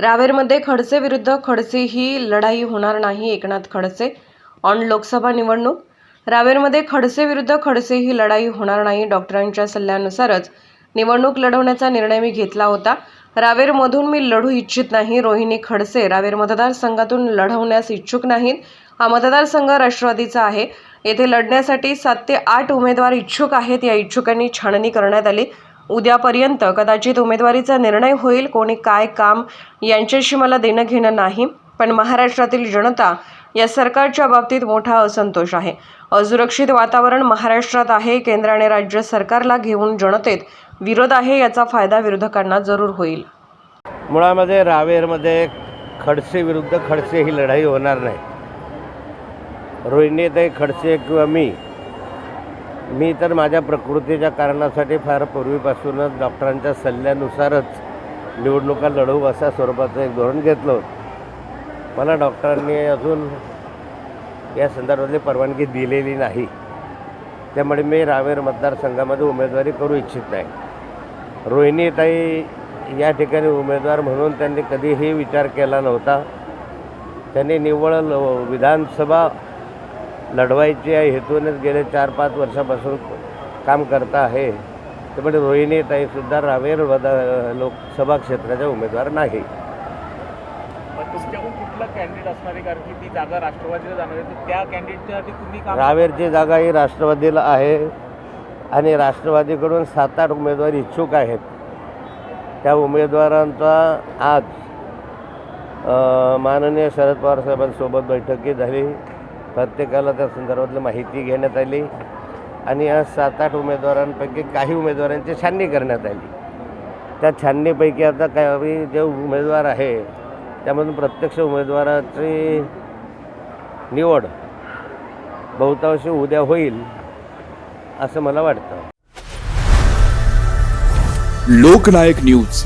रावेरमध्ये खडसे विरुद्ध खडसे ही लढाई होणार नाही एकनाथ खडसे. ऑन लोकसभा निवडणूक. रावेरमध्ये खडसे विरुद्ध खडसे ही लढाई होणार नाही डॉक्टरांच्या सल्ल्यानुसारच. निवडणूक लढवण्याचा निर्णय मी घेतला होता. रावेरमधून मी लढू इच्छित नाही. रोहिणी खडसे रावेर मतदारसंघातून लढवण्यास इच्छुक नाहीत. हा मतदारसंघ राष्ट्रवादीचा आहे. येथे लढण्यासाठी सात ते आठ उमेदवार इच्छुक आहेत. या इच्छुकांनी छाननी करण्यात आली. उद्यापर्यंत कदाचित उमेदवारीचा निर्णय होईल कोणी काय काम यांच्याशी मला देणं घेणं नाही. पण महाराष्ट्रातील जनता या सरकारच्या बाबतीत मोठा असंतोष आहे. असुरक्षित वातावरण महाराष्ट्रात आहे केंद्र आणि राज्य सरकारला घेऊन जनतेत विरोध आहे याचा फायदा विरोधकांना जरूर होईल. मुळामध्ये रावेरमध्ये खडसे विरुद्ध खडसे ही लढाई होणार नाही. रोहिणीताई खडसे किंवा मी मी तर माझ्या प्रकृतीच्या कारणासाठी फार पूर्वीपासूनच डॉक्टरांच्या सल्ल्यानुसारच निवडणुका लढवू अशा स्वरूपाचं एक धोरण घेतलं होतं. मला डॉक्टरांनी अजून या संदर्भातली परवानगी दिलेली नाही. त्यामुळे मी रावेर मतदारसंघामध्ये उमेदवारी करू इच्छित नाही. रोहिणीताई या ठिकाणी उमेदवार म्हणून त्यांनी कधीही विचार केला नव्हता. त्यांनी निव्वळ ल- विधानसभा लढवायची या हेतूनच गेले चार पाच वर्षापासून काम करता आहे. त्यामुळे रोहिणीताईसुद्धा रावेर वदा लोकसभा क्षेत्राच्या उमेदवार नाही. रावेरची जागा ही राष्ट्रवादीला आहे आणि राष्ट्रवादीकडून सात आठ उमेदवार इच्छुक आहेत. त्या उमेदवारांचा आज माननीय शरद पवार साहेबांसोबत बैठकी झाली. प्रत्येकाला त्या संदर्भातली माहिती घेण्यात आली आणि या सात आठ उमेदवारांपैकी काही उमेदवारांची छाननी करण्यात आली. त्या छाननीपैकी आता काही जे उमेदवार आहे त्यामधून प्रत्यक्ष उमेदवाराची निवड बहुतांशी उद्या होईल असं मला वाटतं. लोकनायक न्यूज.